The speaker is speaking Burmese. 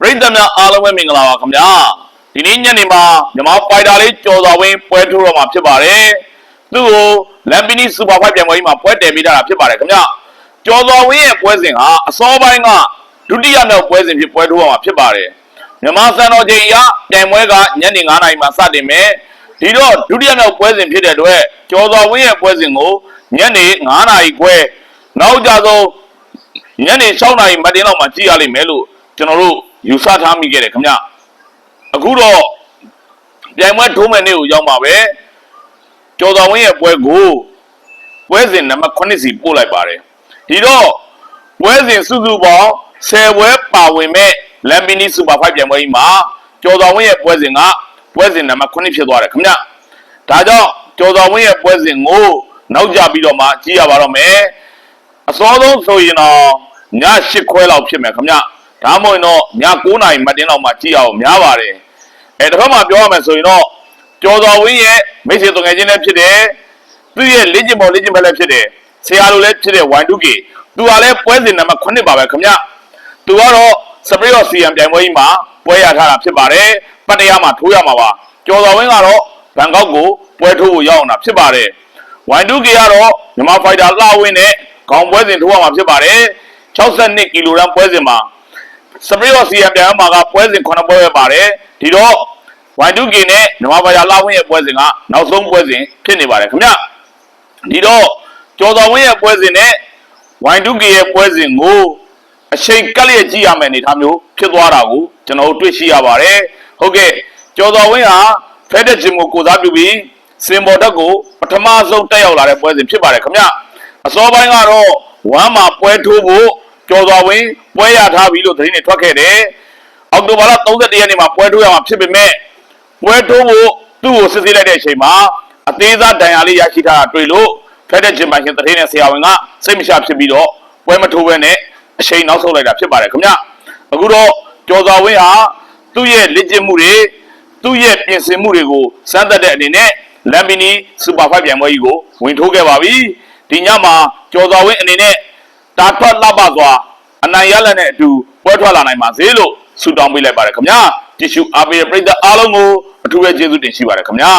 ပရိသတ်များအားလုံးပဲမင်္ဂလာပါခင်ဗျာဒီနေ့ညနေမှာမြန်မာဖိုက်တာလေးကြော်တော်ဝင်းပွဲထိုးတော့မှာဖြစ်ပါတယ်သူ့ကိုလမ်ပီနီစူပါဖိုက်ပြိုင်ပွဲကြီးမှာပွဲတယ်ပေးထားတာဖြစ်ပါတယ်ခင်ဗျာကြော်တော်ဝင်းရဲ့ပွဲစဉ်ဟာအစောပိုင်းကဒုတိယမြောက်ပွဲစဉ်ဖြစ်ပွဲထိုးရမှာဖြစ်ပါတယ်မြန်မာစံတော်ချိန်အရပြိုင်ပွဲကညနေ9:00နာရီမှာစတင်မယ်ဒီတော့ဒုတိယမြောက်ပွဲစဉ်ဖြစ်တဲ့အတွက်ကြော်တော်ဝင်းရဲ့ပွဲစဉ်ကိုညနေ9:00နာရီခွဲနောက်ကြဆုံးညနေ6နာရီမတင်လောက်မှကြည့်ရလိမ့်မယ်လို့ကျွန်တော်တို့ ယူဆထားမိခဲ့တယ်ခင်ဗျအခုတော့ပြိုင်ပွဲထိုးမဲ့နေ့ကိုရောက်ပါပဲကျော်တော်ဝင်းရဲ့ပွဲကိုပွဲစဉ်နံပါတ်9စီပို့လိုက်ပါတယ်ဒီတော့ပွဲစဉ်စုစုပေါင်း10ပွဲပါဝင်မဲ့လမ်ပီနီစူပါဖိုက်ပြိုင်ပွဲကြီးမှာကျော်တော်ဝင်းရဲ့ပွဲစဉ်ကပွဲစဉ်နံပါတ်9ဖြစ်သွားတယ်ခင်ဗျဒါကြောင့်ကျော်တော်ဝင်းရဲ့ပွဲစဉ်ကိုနောက်ကြပြီးတော့မှကြည့်ရပါတော့မယ်အစောဆုံးဆိုရင်တော့ည8ခွဲလောက်ဖြစ်မယ်ခင်ဗျ ဒါမှမဟုတ်ရင်တော့ည9နာရီမတင်လောက်မှကြည့်ရအောင်များပါတယ်အဲတစ်ခါမှပြောရမယ်ဆိုရင်တော့ကျော်တော်ဝင်းရဲ့မိတ်ဆွေတငယ်ချင်းလည်းဖြစ်တယ်သူ့ရဲ့လေ့ကျင့်ပေါ်လေ့ကျင့်ဖက်လည်းဖြစ်တယ်ဆရာလိုလည်းဖြစ်တဲ့ Y2K သူကလည်းပွဲစဉ်နံပါတ်9ပါပဲခင်ဗျသူကတော့စပရီယော့စီယံပြိုင်ပွဲကြီးမှာပွဲရထားတာဖြစ်ပါတယ်ပတ်တရားမှာထိုးရမှာပါကျော်တော်ဝင်းကတော့ဘန်ကောက်ကိုပွဲထိုးဖို့ရောက်အောင်တာဖြစ်ပါတယ် Y2K ကတော့မြန်မာဖိုက်တာလှဝင်းနဲ့ခေါင်းပွဲစဉ်ထိုးရမှာဖြစ်ပါတယ်62ကီလိုဂရမ်ပွဲစဉ်မှာ စပရီယော့စီယံပြိုင်ပွဲမှာကပွဲစဉ်9ပွဲပဲပါတယ်ဒီတော့ Y2K နဲ့မြန်မာဖိုက်တာလှဝင်းရဲ့ပွဲစဉ်ကနောက်ဆုံးပွဲစဉ်ဖြစ်နေပါတယ်ခင်ဗျဒီတော့ကျော်တော်ဝင်းရဲ့ပွဲစဉ်နဲ့ Y2K ရဲ့ပွဲစဉ်ကိုအချိန်ကပ်လျက်ကြည့်ရမယ့်အနေအထားမျိုးဖြစ်သွားတာကိုကျွန်တော်တို့တွေ့ရှိရပါတယ်ဟုတ်ကဲ့ကျော်တော်ဝင်းဟာဖက်တဲ့ဂျင်ကိုကိုစားပြုပြီးစင်ဘော်တက်ကိုပထမဆုံးတက်ရောက်လာတဲ့ပွဲစဉ်ဖြစ်ပါတယ်ခင်ဗျအစောပိုင်းကတော့ဝမ်းမှာပွဲထိုးဖို့ ကျော်တော်ဝင်းပွဲရထားပြီလို့သတင်းတွေထွက်ခဲ့တယ်အောက်တိုဘာလ31ရက်နေ့မှာပွဲထိုးရမှာဖြစ်ပေမဲ့ပွဲထိုးဖို့သူ့ကိုစစ်ဆေးလိုက်တဲ့အချိန်မှာအသေးစားဒဏ်ရာလေးရရှိထားတာတွေ့လို့ဖက်တဲ့ဂျင်ပိုင်ရှင်သတင်းနဲ့ဆရာဝန်ကစိတ်မချဖြစ်ပြီးတော့ပွဲမထိုးဘဲနဲ့အချိန်နောက်ဆုတ်လိုက်တာဖြစ်ပါတယ်ခင်ဗျအခုတော့ကျော်တော်ဝင်းဟာသူ့ရဲ့လက်ကျင့်မှုတွေသူ့ရဲ့ပြင်ဆင်မှုတွေကိုစမ်းသပ်တဲ့အနေနဲ့လမ်ဘီနီစူပါဖိုက်ပြိုင်ပွဲကြီးကိုဝင်ထိုးခဲ့ပါပြီဒီညမှာကျော်တော်ဝင်းအနေနဲ့ တာထွက်လှပစွာအနိုင်ရလက်နဲ့အတူပွဲထွက်လာနိုင်ပါစေလို့ဆုတောင်းပေးလိုက်ပါတယ်ခင်ဗျာတ िश ူအားပေးတဲ့ပရိသတ်အားလုံးကိုအထူးပဲကျေးဇူးတင်ရှိပါတယ်ခင်ဗျာ